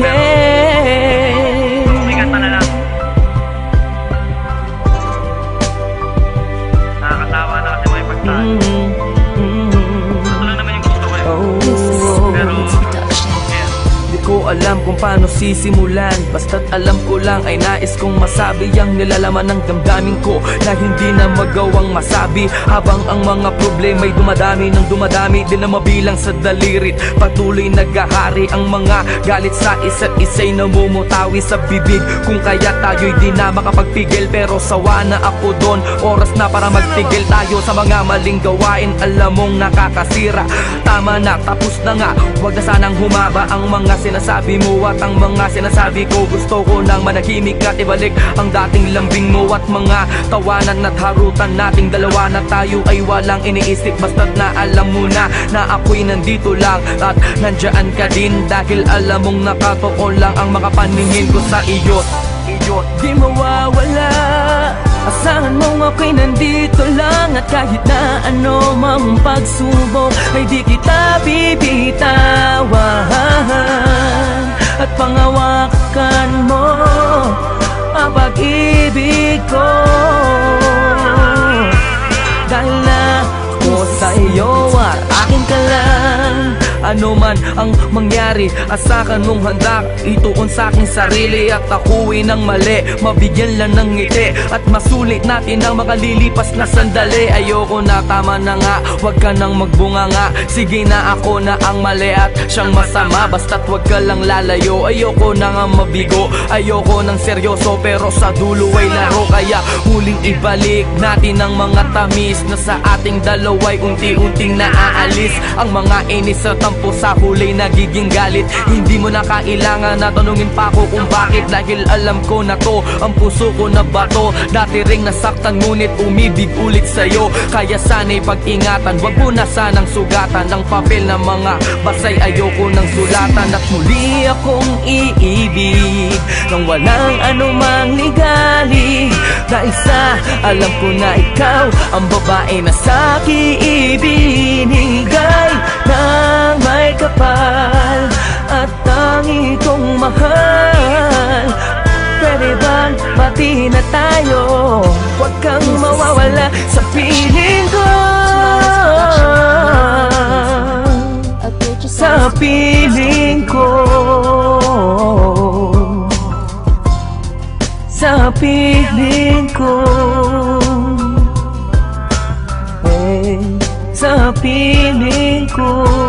yeah ko alam kung paano sisimulan. Basta't alam ko lang ay nais kong masabi Ang nilalaman ng damdamin ko Na hindi na magawang masabi. Habang ang mga problema'y dumadami Nang dumadami Di na mabilang sa dalirit. Patuloy naghahari ang mga galit sa isa't isa'y namumutawi sa bibig. Kung kaya tayo'y di na makapagpigil Pero sawa na ako doon. Oras na para magtigil tayo sa mga maling gawain. Alam mong nakakasira. Tama na, tapos na nga. Huwag na sanang humaba ang mga sinasabi mo At ang mga sinasabi ko Gusto ko nang manahimik at ibalik Ang dating lambing mo at mga tawanan at harutan nating dalawa Na tayo ay walang iniisip Basta't na alam mo na Na ako'y nandito lang At nandyan ka din Dahil alam mong nakatoko lang Ang makapaningin ko sa iyo. Iyo Di mawawala. Asahan mong ako'y nandito lang At kahit na ano mang pagsubok Ay di kita bibitawan ko Dahil na ako sa iyo at akin ka lang ano man ang mangyari Asakan mong handa Ituon sa aking sarili At ako'y ng mali. Mabigyan lang ng ngiti At masulit natin ang makalilipas na sandali. Ayoko na tama na nga Huwag ka nang magbunga nga. Sige na ako na ang mali At siyang masama. Basta't huwag ka lang lalayo Ayoko na nga mabigo. Ayoko ng seryoso Pero sa dulo ay laro. Kaya huling ibalik natin ang mga tamis Na sa ating dalaway Unti-unting naaalis. Ang mga inis sa tampo sa huli nagiging galit. Hindi mo na kailangan na tanungin pa ako kung bakit. Dahil alam ko na to Ang puso ko na bato. Dati ring nasaktan ngunit umibig ulit sa'yo. Kaya sana'y pag-ingatan Wag mo na sanang sugatan. Ng papel na mga basay ayoko ng sulatan. At muli akong iibig Nang walang anumang ligali. Dahil sa alam ko na ikaw Ang babae na sa'kin ibinigay tangi kong mahal. Pwede bang pati na tayo? Huwag kang mawawala sa piling ko. Sa piling ko. Sa piling ko. Eh, Sa piling ko